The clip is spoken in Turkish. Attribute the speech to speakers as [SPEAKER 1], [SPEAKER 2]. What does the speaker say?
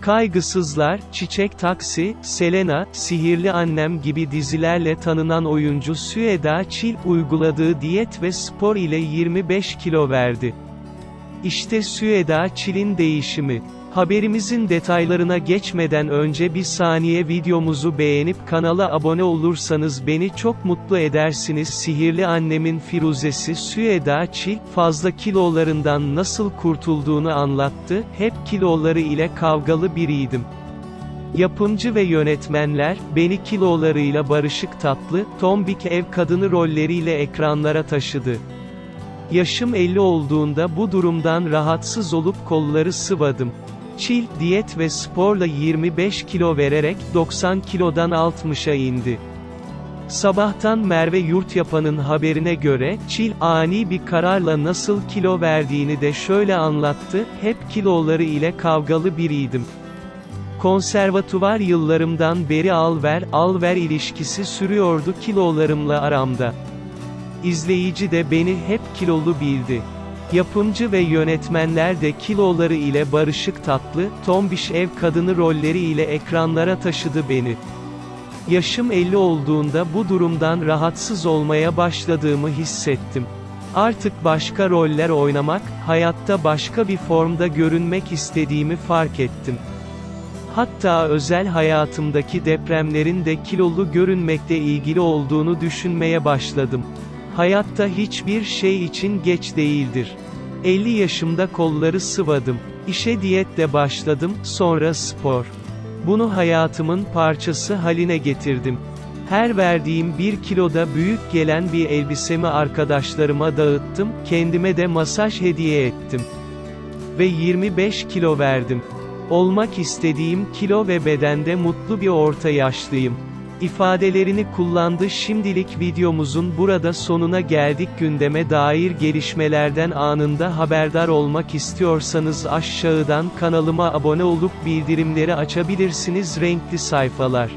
[SPEAKER 1] Kaygısızlar, Çiçek Taksi, Selena, Sihirli Annem gibi dizilerle tanınan oyuncu Süheda Çil uyguladığı diyet ve spor ile 25 kilo verdi. İşte Süheda Çil'in değişimi. Haberimizin detaylarına geçmeden önce bir saniye videomuzu beğenip kanala abone olursanız beni çok mutlu edersiniz. Sihirli annemin Firuzesi Süheda Çil, fazla kilolarından nasıl kurtulduğunu anlattı, hep kiloları ile kavgalı biriydim. Yapımcı ve yönetmenler, beni kilolarıyla barışık tatlı, tombik ev kadını rolleriyle ekranlara taşıdı. Yaşım 50 olduğunda bu durumdan rahatsız olup kolları sıvadım. Çil, diyet ve sporla 25 kilo vererek 90 kilodan 60'a indi. Sabahtan Merve Yurtyapan'ın haberine göre, Çil, ani bir kararla nasıl kilo verdiğini de şöyle anlattı, hep kiloları ile kavgalı biriydim. Konservatuvar yıllarımdan beri al-ver, al-ver ilişkisi sürüyordu kilolarımla aramda. İzleyici de beni hep kilolu bildi. Yapımcı ve yönetmenler de kiloları ile barışık tatlı, tombiş ev kadını rolleri ile ekranlara taşıdı beni. Yaşım 50 olduğunda bu durumdan rahatsız olmaya başladığımı hissettim. Artık başka roller oynamak, hayatta başka bir formda görünmek istediğimi fark ettim. Hatta özel hayatımdaki depremlerin de kilolu görünmekle ilgili olduğunu düşünmeye başladım. Hayatta hiçbir şey için geç değildir. 50 yaşımda kolları sıvadım. İşe diyetle başladım, sonra spor. Bunu hayatımın parçası haline getirdim. Her verdiğim bir kiloda büyük gelen bir elbisemi arkadaşlarıma dağıttım, kendime de masaj hediye ettim. Ve 25 kilo verdim. Olmak istediğim kilo ve bedende mutlu bir orta yaşlıyım ifadelerini kullandı. Şimdilik videomuzun burada sonuna geldik. Gündeme dair gelişmelerden anında haberdar olmak istiyorsanız aşağıdan kanalıma abone olup bildirimleri açabilirsiniz. Renkli sayfalar